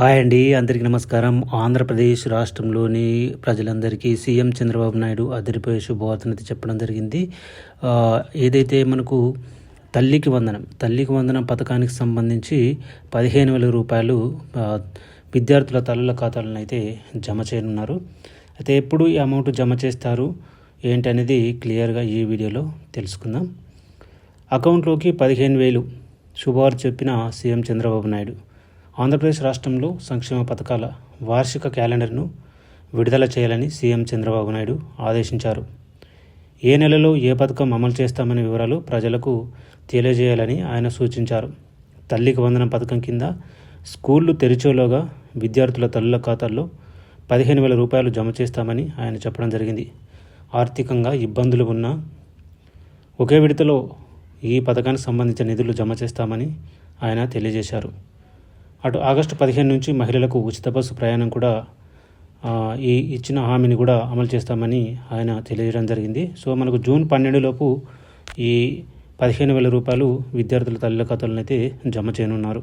Hi అండి అందరికీ నమస్కారం. ఆంధ్రప్రదేశ్ రాష్ట్రంలోని ప్రజలందరికీ సీఎం చంద్రబాబు నాయుడు అదిరిపోయే శుభవార్తనైతే చెప్పడం జరిగింది. ఏదైతే మనకు తల్లికి వందనం తల్లికి వందనం పథకానికి సంబంధించి పదిహేను వేల రూపాయలు విద్యార్థుల తల్లుల ఖాతాలను అయితే జమ చేయనున్నారు. అయితే ఎప్పుడు ఈ అమౌంట్ జమ చేస్తారు ఏంటనేది క్లియర్గా ఈ వీడియోలో తెలుసుకుందాం. అకౌంట్లోకి పదిహేను వేలు శుభవార్త చెప్పిన సీఎం చంద్రబాబు నాయుడు. ఆంధ్రప్రదేశ్ రాష్ట్రంలో సంక్షేమ పథకాల వార్షిక క్యాలెండర్ను విడుదల చేయాలని సీఎం చంద్రబాబు నాయుడు ఆదేశించారు. ఏ నెలలో ఏ పథకం అమలు చేస్తామనే వివరాలు ప్రజలకు తెలియజేయాలని ఆయన సూచించారు. తల్లికి వందనం పథకం కింద స్కూళ్ళు తెరిచేలోగా విద్యార్థుల తల్లుల ఖాతాల్లో పదిహేను వేల రూపాయలు జమ చేస్తామని ఆయన చెప్పడం జరిగింది. ఆర్థికంగా ఇబ్బందులు ఉన్న ఒకే విడతలో ఈ పథకానికి సంబంధించిన నిధులు జమ చేస్తామని ఆయన తెలియజేశారు. అటు ఆగస్టు పదిహేను నుంచి మహిళలకు ఉచిత బస్సు ప్రయాణం కూడా ఈ ఇచ్చిన హామీని కూడా అమలు చేస్తామని ఆయన తెలియజేయడం జరిగింది. సో మనకు జూన్ పన్నెండులోపు ఈ పదిహేను వేల రూపాయలు విద్యార్థుల తల్లుల ఖాతాలను అయితే జమ చేయనున్నారు.